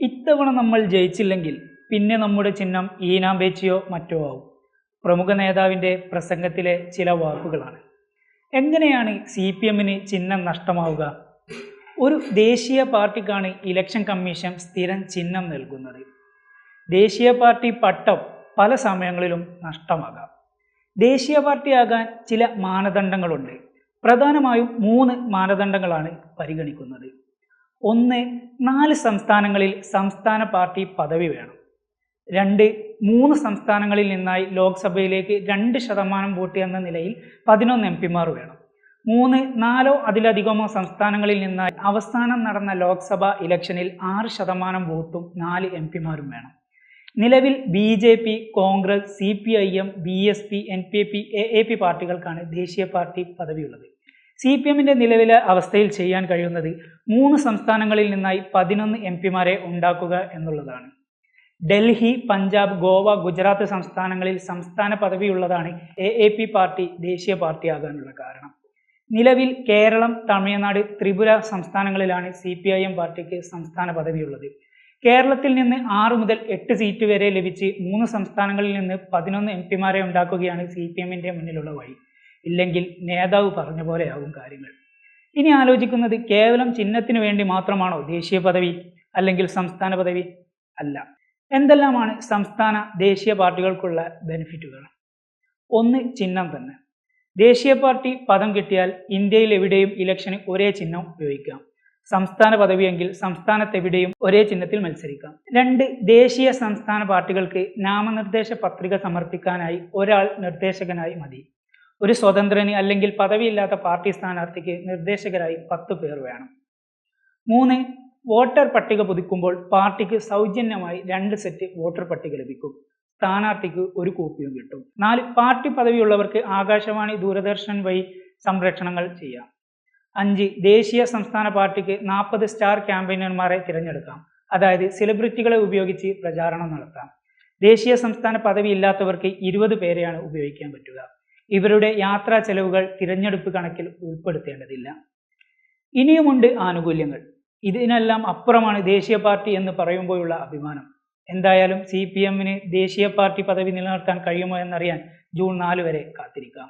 ഇത്തവണ നമ്മൾ ജയിച്ചില്ലെങ്കിൽ പിന്നെ നമ്മുടെ ചിഹ്നം ഈനാമ്പേച്ചിയോ മറ്റോ ആവും. പ്രമുഖ നേതാവിന്റെ പ്രസംഗത്തിലെ ചില വാക്കുകളാണ്. എങ്ങനെയാണ് സി പി എമ്മിന് ചിഹ്നം നഷ്ടമാവുക? ഒരു ദേശീയ പാർട്ടിക്കാണ് ഇലക്ഷൻ കമ്മീഷൻ സ്ഥിരം ചിഹ്നം നൽകുന്നത്. ദേശീയ പാർട്ടി പട്ടം പല സമയങ്ങളിലും നഷ്ടമാകാം. ദേശീയ പാർട്ടിയാകാൻ ചില മാനദണ്ഡങ്ങളുണ്ട്. പ്രധാനമായും മൂന്ന് മാനദണ്ഡങ്ങളാണ് പരിഗണിക്കുന്നത്. ഒന്ന് നാല് സംസ്ഥാനങ്ങളിൽ സംസ്ഥാന പാർട്ടി പദവി വേണം. രണ്ട് മൂന്ന് സംസ്ഥാനങ്ങളിൽ നിന്നായി ലോക്സഭയിലേക്ക് രണ്ട് ശതമാനം വോട്ട് എന്ന നിലയിൽ പതിനൊന്ന് എം പിമാർ വേണം. മൂന്ന് നാലോ അതിലധികമോ സംസ്ഥാനങ്ങളിൽ നിന്നായി അവസാനം നടന്ന ലോക്സഭ ഇലക്ഷനിൽ ആറ് ശതമാനം വോട്ടും നാല് എം പിമാരും വേണം. നിലവിൽ B J P Congress C P I M B S P N P A P A A P പാർട്ടികൾക്കാണ് ദേശീയ പാർട്ടി പദവിയുള്ളത്. സി പി എമ്മിന്റെ നിലവിലെ അവസ്ഥയിൽ ചെയ്യാൻ കഴിയുന്നത് മൂന്ന് സംസ്ഥാനങ്ങളിൽ നിന്നായി പതിനൊന്ന് എം പിമാരെ ഉണ്ടാക്കുക എന്നുള്ളതാണ്. ഡൽഹി പഞ്ചാബ് ഗോവ ഗുജറാത്ത് സംസ്ഥാനങ്ങളിൽ സംസ്ഥാന പദവിയുള്ളതാണ് എ എ പി പാർട്ടി ദേശീയ പാർട്ടിയാകാനുള്ള കാരണം. നിലവിൽ കേരളം തമിഴ്നാട് ത്രിപുര സംസ്ഥാനങ്ങളിലാണ് സി പി ഐ എം പാർട്ടിക്ക് സംസ്ഥാന പദവിയുള്ളത്. കേരളത്തിൽ നിന്ന് ആറ് മുതൽ എട്ട് സീറ്റ് വരെ ലഭിച്ച് മൂന്ന് സംസ്ഥാനങ്ങളിൽ നിന്ന് പതിനൊന്ന് എം പിമാരെ ഉണ്ടാക്കുകയാണ് സി പി എമ്മിന്റെ മുന്നിലുള്ള വഴി. ഇല്ലെങ്കിൽ നേതാവ് പറഞ്ഞ പോലെയാകും കാര്യങ്ങൾ. ഇനി ആലോചിക്കുന്നത് കേവലം ചിഹ്നത്തിന് വേണ്ടി മാത്രമാണോ ദേശീയ പദവി അല്ലെങ്കിൽ സംസ്ഥാന പദവി? അല്ല. എന്തെല്ലാമാണ് സംസ്ഥാന ദേശീയ പാർട്ടികൾക്കുള്ള ബെനിഫിറ്റുകൾ? ഒന്ന് ചിഹ്നം തന്നെ. ദേശീയ പാർട്ടി പദം കിട്ടിയാൽ ഇന്ത്യയിൽ എവിടെയും ഇലക്ഷന് ഒരേ ചിഹ്നം ഉപയോഗിക്കാം. സംസ്ഥാന പദവിയെങ്കിൽ സംസ്ഥാനത്തെവിടെയും ഒരേ ചിഹ്നത്തിൽ മത്സരിക്കാം. രണ്ട് ദേശീയ സംസ്ഥാന പാർട്ടികൾക്ക് നാമനിർദ്ദേശ പത്രിക സമർപ്പിക്കാനായി ഒരാൾ നിർദ്ദേശകനായി മതി. ഒരു സ്വതന്ത്രന് അല്ലെങ്കിൽ പദവിയില്ലാത്ത പാർട്ടി സ്ഥാനാർത്ഥിക്ക് നിർദ്ദേശകരായി പത്ത് പേർ വേണം. മൂന്ന് വോട്ടർ പട്ടിക പുതുക്കുമ്പോൾ പാർട്ടിക്ക് സൗജന്യമായി രണ്ട് സെറ്റ് വോട്ടർ പട്ടിക ലഭിക്കും. സ്ഥാനാർത്ഥിക്ക് ഒരു കോപ്പിയും കിട്ടും. നാല് പാർട്ടി പദവിയുള്ളവർക്ക് ആകാശവാണി ദൂരദർശൻ വഴി സംരക്ഷണങ്ങൾ ചെയ്യാം. അഞ്ച് ദേശീയ സംസ്ഥാന പാർട്ടിക്ക് നാൽപ്പത് സ്റ്റാർ ക്യാമ്പയിനർമാരെ തിരഞ്ഞെടുക്കാം. അതായത് സെലിബ്രിറ്റികളെ ഉപയോഗിച്ച് പ്രചാരണം നടത്താം. ദേശീയ സംസ്ഥാന പദവി ഇല്ലാത്തവർക്ക് ഇരുപത് പേരെയാണ് ഉപയോഗിക്കാൻ പറ്റുക. ഇവരുടെ യാത്രാ ചെലവുകൾ തിരഞ്ഞെടുപ്പ് കണക്കിൽ ഉൾപ്പെടുത്തേണ്ടതില്ല. ഇനിയുമുണ്ട് ആനുകൂല്യങ്ങൾ. ഇതിനെല്ലാം അപ്പുറമാണ് ദേശീയ പാർട്ടി എന്ന് പറയുമ്പോഴുള്ള അഭിമാനം. എന്തായാലും സി പി എമ്മിന് ദേശീയ പാർട്ടി പദവി നിലനിർത്താൻ കഴിയുമോ എന്നറിയാൻ ജൂൺ നാല് വരെ കാത്തിരിക്കാം.